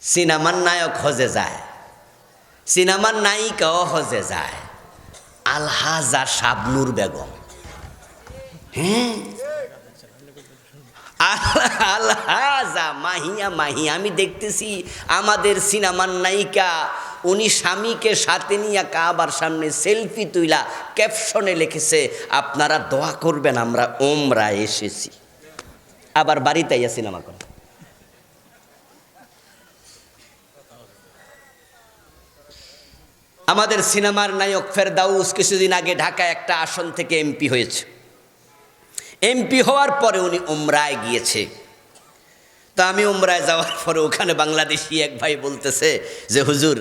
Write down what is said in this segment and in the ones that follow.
সিনেমার নায়ক হজে যায়। সিনেমার নায়িকাও হজে যায়। আলহাজা শাবনুর বেগম। হ্যাঁ? আলহাজা মাহিয়া মাহিয়া আমি দেখতেছি আমাদের সিনেমার নায়িকা, উনি স্বামীকে সাথে নিয়ে কাবার সামনে সেলফি তুইলা ক্যাপশনে লিখেছে, আপনারা দোয়া করবেন, আমরা ওমরা এসেছি। আবার বাড়িতে আইয়া সিনেমা করে। আমাদের সিনেমার নায়ক ফেরদাউস কিছুদিন আগে ঢাকায় একটা আসন থেকে এমপি হয়েছে। এমপি হওয়ার পরে উনি উমরায় গিয়েছে। তা আমি উমরায় যাওয়ার পরে ওখানে বাংলাদেশি এক ভাই বলতেছে যে, হুজুর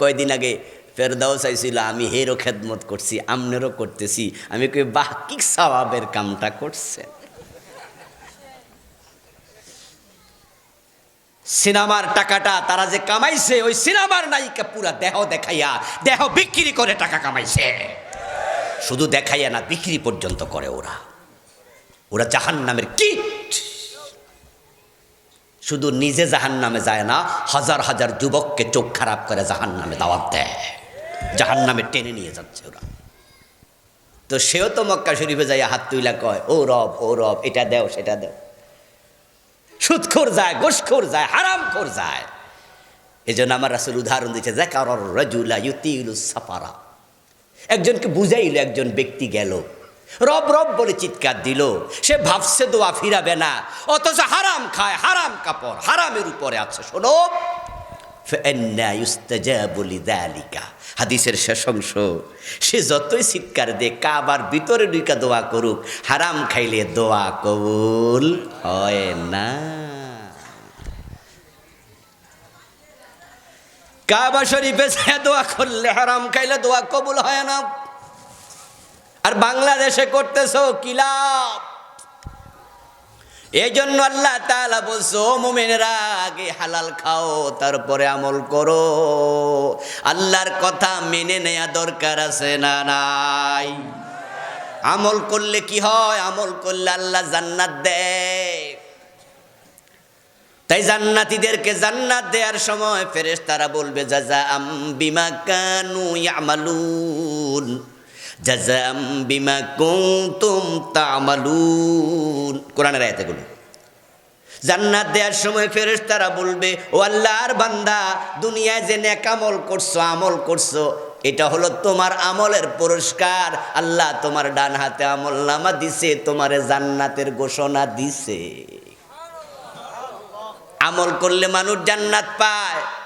কয়দিন আগে ফেরদাউস আইছিল, আমি হেরও খেদমত করছি, আমনেরও করতেছি। আমি কই, বাহ, কি সওয়াবের কামটা করছে সিনেমার টাকাটা তারা যে কামাইছে, ওই সিনেমার নায়িকা পুরা দেহ দেখাইয়া, দেহ বিক্রি করে টাকা কামাইছে। শুধু দেখাইয়া না, বিক্রি পর্যন্ত করে ওরা। ওরা জাহান নামের কিট। শুধু নিজে জাহান নামে যায় না, হাজার হাজার যুবককে চোখ খারাপ করে জাহান নামে দাওয়াত দেয়। জাহান নামে টেনে নিয়ে যাচ্ছে ওরা। তো সেও তো মক্কা শরীফে যাইয়া হাত তুইলা কয়, ও রব ও রব, এটা দেও, সেটা দেও। সুৎখোর যায় গোসখোর যায়, হারাম খোর যায়। এই জন্য আমার আসল উদাহরণ দিয়েছে সাফারা। একজনকে বুঝাইল, একজন ব্যক্তি গেল। রব রব বলে চিৎকার দিল, সে ভাবছে দোয়া ফিরাবে না, অথচ হারাম খায়, হারাম কাপড়, হারামের উপরে আছে, শোনো। হাদিসের শেষ অংশ, সে যতই চিৎকার দে, কাবার ভিতরে ঢুকা দোয়া করুক, হারাম খাইলে দোয়া কবুল হয় না। কাবা শরীফে দোয়া করলে হারাম খাইলে দোয়া কবুল হয় না। আর বাংলাদেশে করতেছো কিলাপ এই জন্য আল্লাহ তালা বলছো মোমেনেরা, আগে হালাল খাও, তারপরে আমল করো। আল্লাহর কথা মেনে নেয়া দরকার আছে না নাই? আমল করলে কি হয়? আমল করলে আল্লাহ জান্নাত দেয়। তাই জান্নাতীদেরকে জান্নাত দেওয়ার সময় ফেরেশতারা বলবে জাজা আম বিমা কানু ইয়ামালুন। জাজাম বিমা কুনতুম তামালুন। কোরআনের আয়াতগুলো। জান্নাত দেওয়ার সময় ফেরেশতারা বলবে, ও আল্লাহর বান্দা, দুনিয়ায় যে নেক আমল করছ আমল করছ, এটা হলো তোমার আমলের পুরস্কার। আল্লাহ তোমার ডান হাতে আমল নামা দিছে, তোমারে জান্নাতের ঘোষণা দিছে। আমল করলে মানুষ জান্নাত পায়।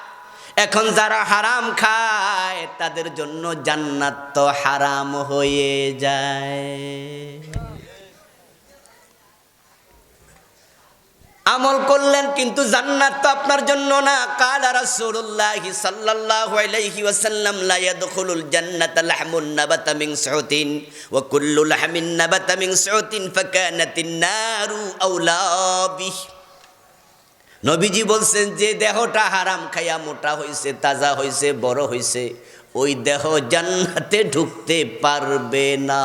এখন যারা হারাম খায়, তাদের জন্য জান্নাত তো হারাম হয়ে যায়। আমল করলেন, কিন্তু জান্নাত তো আপনার জন্য না। কালা রাসূলুল্লাহ সাল্লাল্লাহু আলাইহি ওয়াসাল্লাম, লা ইয়াদখুলুল জান্নাতা লাহমুন নাবাতা মিন সুতিন, ওয়া কুল্লু লাহমিন নাবাতা মিন সুতিন, ফাকানাতিন নারু আওলা বিহি। নবীজি বলছেন, যে দেহটা হারাম খাইয়া মোটা হয়েছে তাজা হয়েছে বড় হয়েছে ওই দেহ জান্নাতে ঢুকতে পারবে না।